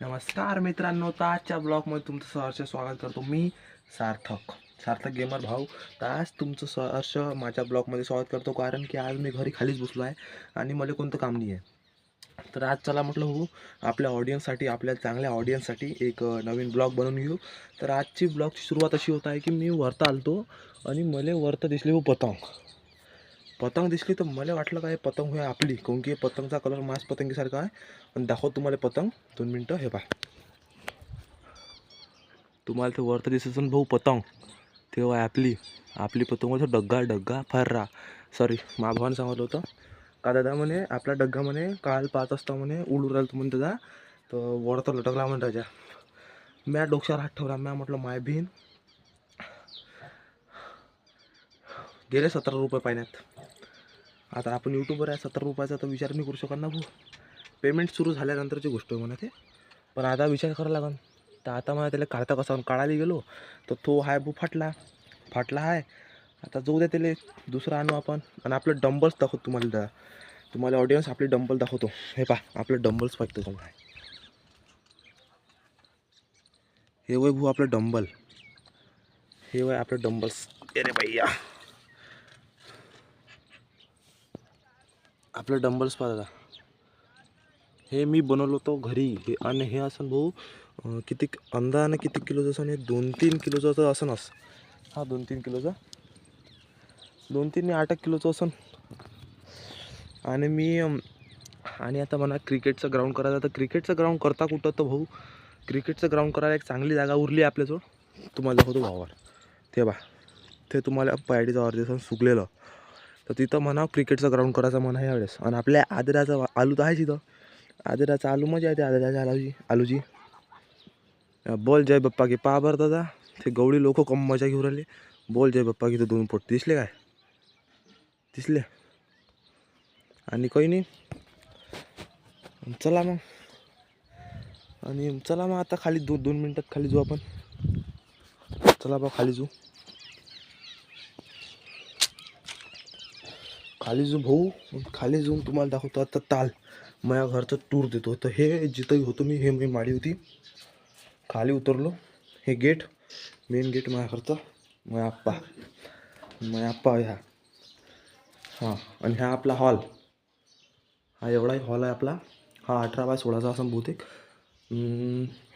नमस्कार मित्रांनो तर आजच्या ब्लॉगमध्ये तुमचं सहर्ष स्वागत करतो. मी सार्थक सार्थक गेमर भाऊ. तर आज तुमचं सहर्ष माझ्या ब्लॉगमध्ये स्वागत करतो कारण की आज मी घरी खालीच बसलो आहे आणि मला कोणतं काम नाही आहे तर आज चला म्हटलं हो आपल्या ऑडियन्ससाठी आपल्या चांगल्या ऑडियन्ससाठी एक नवीन ब्लॉग बनवून घेऊ. तर आजची ब्लॉगची सुरुवात अशी होत आहे की मी वरता आलतो आणि मला वरता दिसले हो पतंग. पतंग दिसली तर मला वाटलं काय पतंग होय आपली काऊन की पतंगचा कलर मास पतंगीसारखा आहे. आणि दाखव तुम्हाला पतंग. दोन मिनटं हे पाय तुम्हाला ते वरतं दिसत असेल भाऊ पतंग. तेव्हा आपली. आपली पतंग होतं डग्गा डग्गा फर्रा. सॉरी मा भावानं सांगितलं होतं. का दादा म्हणे आपला डग्गा म्हणे काल पाच वाजता म्हणे उडू राहिलं म्हणे दादा. तर वरतं लटकला म्हणे राजा. म्या डोक्यावर हात ठेवला. म्या म्हटलं माय बहीण गेले सतरा रुपये पाण्यात. आता आपण यूट्यूबवर आहे सत्तर रुपयाचा तर विचार नाही करू शकत ना भाऊ. पेमेंट सुरू झाल्यानंतरची गोष्ट आहे म्हणा ते. पण आता विचार करावा लागन. तर आता मला त्याला काढता कसा काढायला गेलो तर तो हाय भाऊ फाटला. फाटला आहे आता जाऊ द्या त्याला दुसरं आणू आपण. आणि आपलं डंबल्स दाखवतो तुम्हाला दा. तुम्हाला ऑडियन्स आपले डंबल दाखवतो. हे पा आपले डंबल्स पाहतो तुम्हाला. हे वय भाऊ आपलं डंबल हे वय आपलं डंबल्स अरे भैया. आपलं डंबल्स स्पर्धा हे मी बनवलं होतं घरी. हे आणि हे आसन भाऊ अं, किती आणि किती किलोचं असं हे दोन तीन किलोचं तर असं. हा दोन तीन किलोचा. दोन तीन आठ एक किलोचं असन. आणि मी आणि आता म्हणा क्रिकेटचं ग्राउंड करायचं तर क्रिकेटचं ग्राउंड करता कुठं तर भाऊ क्रिकेटचं ग्राउंड करायला एक चांगली जागा उरली आपल्याजवळ. तुम्हाला दाखवतो भावावर. ते बा ते तुम्हाला पायडीचा अर्ध दिवसानं सुकलेलं. तर तिथं म्हणा क्रिकेटचं ग्राउंड करायचं म्हणा यावेळेस आणि आपल्या आदराचा आलू तर आहे तिथं आदराचा आलू मजा येते आदराच्या आलूची आलूची. बोल जय बाप्पा की पहा बरं दादा. ते गवळी लोक कम मजा घेऊन राहिले. बोल जय बाप्पा की तर दोन पोट दिसले काय? दिसले. आणि काही नाही. चला मग. आणि चला मग आता खाली दोन दोन मिनटात खाली जाऊ आपण. चला बा खाली जाऊ. खाली जाऊ भाऊ खाली जाऊन तुम्हाला दाखवतो आता ताल. माझ्या घरचं टूर देतो. तर हे जिथं होतो मी हे मी माडी होती. खाली उतरलो. हे गेट मेन गेट माझ्या घरचं. माझ्या आप्पा. माझ्या आप्पा ह्या. हां आणि हा आपला हॉल हा एवढाही हॉल आहे आपला. हा अठरा बाय सोळाचा असं बहुतेक.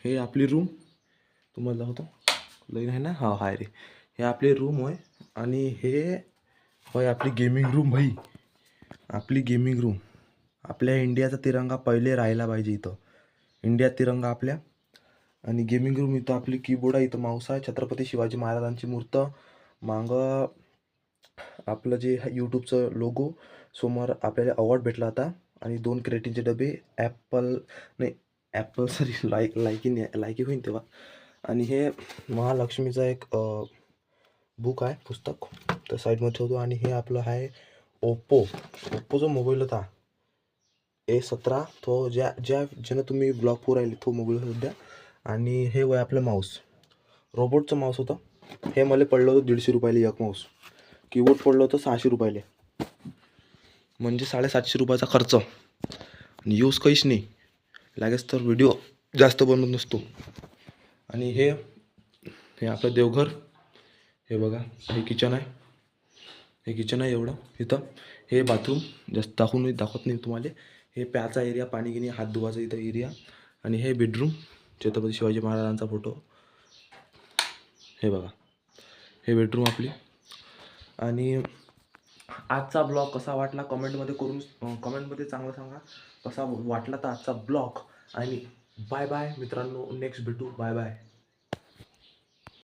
हे आपली रूम तुम्हाला दाखवतो. लईन आहे ना? हा हाय रे. हे आपली रूम होय. आणि हे होय आपली गेमिंग रूम भाई. आपली गेमिंग रूम आपल्या इंडियाचा तिरंगा पहिले राहायला पाहिजे इथं. इंडिया तिरंगा आपल्या. आणि गेमिंग रूम इथं आपली कीबोर्ड आहे इथं माऊस आहे छत्रपती शिवाजी महाराजांची मूर्त. मागं आपलं जे यूट्यूबचं लोगो समोर आपल्याला अवॉर्ड भेटला होता. आणि दोन क्रेटिनचे डबे ॲपल नाही ॲपल सॉरी लाईक लायकी लायकी होईन तेव्हा. आणि हे महालक्ष्मीचं एक बुक आहे पुस्तक. तर साईडमध्ये ठेवतो. आणि हे आपलं आहे ओप्पो ओप्पोचा मोबाईल होता ए सतरा. तो ज्या ज्या ज्यानं तुम्ही ब्लॉक फोर राहिले तो मोबाईल सध्या. आणि हे वय आपलं माऊस रोबोटचं माऊस होतं. हे मला पडलं होतं दीडशे रुपयाला एक माऊस कीबोर्ड पडलं होतं सहाशे रुपयाले. म्हणजे साडेसातशे रुपयाचा खर्च. आणि यूज काहीच नाही. लागेच तर व्हिडिओ जास्त बनवत नसतो. आणि हे हे आपलं देवघर. हे बघा हे किचन आहे. हे किचन आहे एवढं. इथं हे बाथरूम जास्त दाखवून दाखवत नाही तुम्हाला. हे प्याचा एरिया पाणी गिनी हात धुवाचा इथं एरिया आणि हे बेडरूम छत्रपती शिवाजी महाराजांचा फोटो हे बघा. हे बेडरूम आपली. आणि आजचा ब्लॉग कसा वाटला कमेंटमध्ये करून कमेंटमध्ये चांगलं सांगा. कसा वाटला तर आजचा ब्लॉग आणि बाय बाय मित्रांनो. नेक्स्ट भेटू. Bye bye